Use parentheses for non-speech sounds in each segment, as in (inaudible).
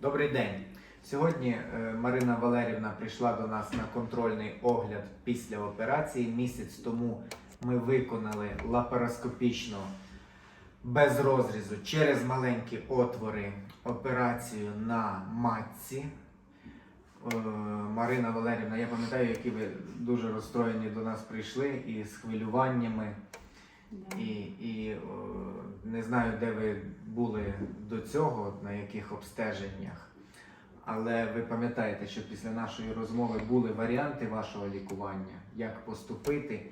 Добрий день. Сьогодні е, Марина Валерівна прийшла до нас на контрольний огляд після операції. Місяць тому ми виконали лапароскопічно без розрізу через маленькі отвори операцію на матці. Е, Марина Валерівна, я пам'ятаю, які ви дуже розстроєні до нас прийшли і з хвилюваннями. І, і о, не знаю, де ви були до цього, на яких обстеженнях. Але ви пам'ятаєте, що після нашої розмови були варіанти вашого лікування, як поступити.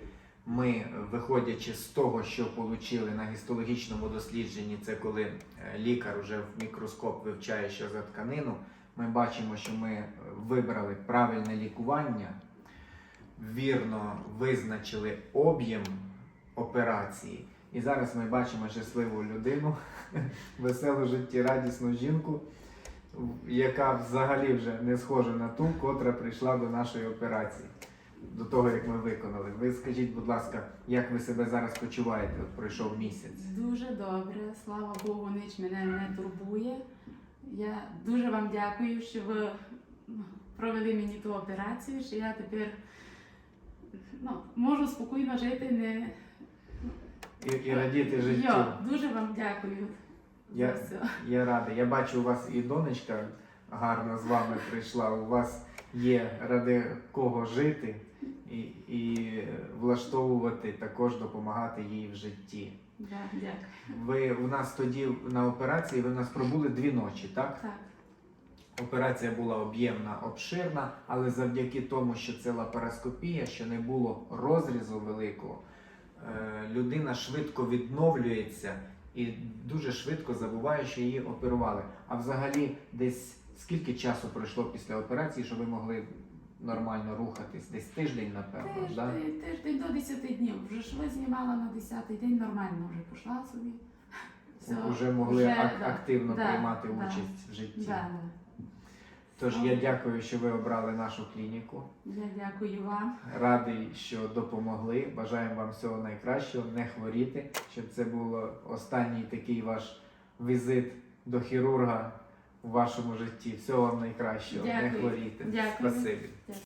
Ми, виходячи з того, що отримали на гістологічному дослідженні, це коли е, лікар вже в мікроскоп вивчає, що за тканину, ми бачимо, що ми е, вибрали правильне лікування, вірно визначили об'єм операції. І зараз ми бачимо щасливу людину, (laughs) веселу життєрадісну жінку, яка взагалі вже не схожа на ту, котра прийшла до нашої операції, до того, як ми виконали. Ви скажіть, будь ласка, як ви себе зараз почуваєте? От пройшов місяць. Дуже добре, слава Богу, ніч мене не турбує. Я дуже вам дякую, що ви провели мені ту операцію, що я тепер ну, можу спокійно жити. Не... І, і радіти життю. Я дуже вам дякую Я, за все. я радий. Я бачу, у вас і донечка гарно з вами прийшла. У вас є ради кого жити і, і влаштовувати, також допомагати їй в житті. Да, дякую. Ви у нас тоді на операції, ви у нас пробули дві ночі, так? Так, Операція була об'ємна, обширна, але завдяки тому, що це лапароскопія, що не було розрізу великого, людина швидко відновлюється і дуже швидко забуває, що її оперували. А взагалі, десь скільки часу пройшло після операції, щоб ви могли нормально рухатись? Десь тиждень, напевно. Да? тиждень, тиждень до 10 днів. Вже ж ви знімала на 10 день, нормально вже пішла собі. Все, Вже могли вже, ак- да, активно да, приймати да, участь в житті. Да, да. Тож я дякую, що ви обрали нашу клініку. Я дякую вам. Радий, що допомогли. Бажаємо вам всього найкращого, не хворіти, щоб це був останній такий ваш візит до хірурга в вашому житті. Всього вам найкращого, не Дякую. хворіти. Дякую. Спасибі. Дякую.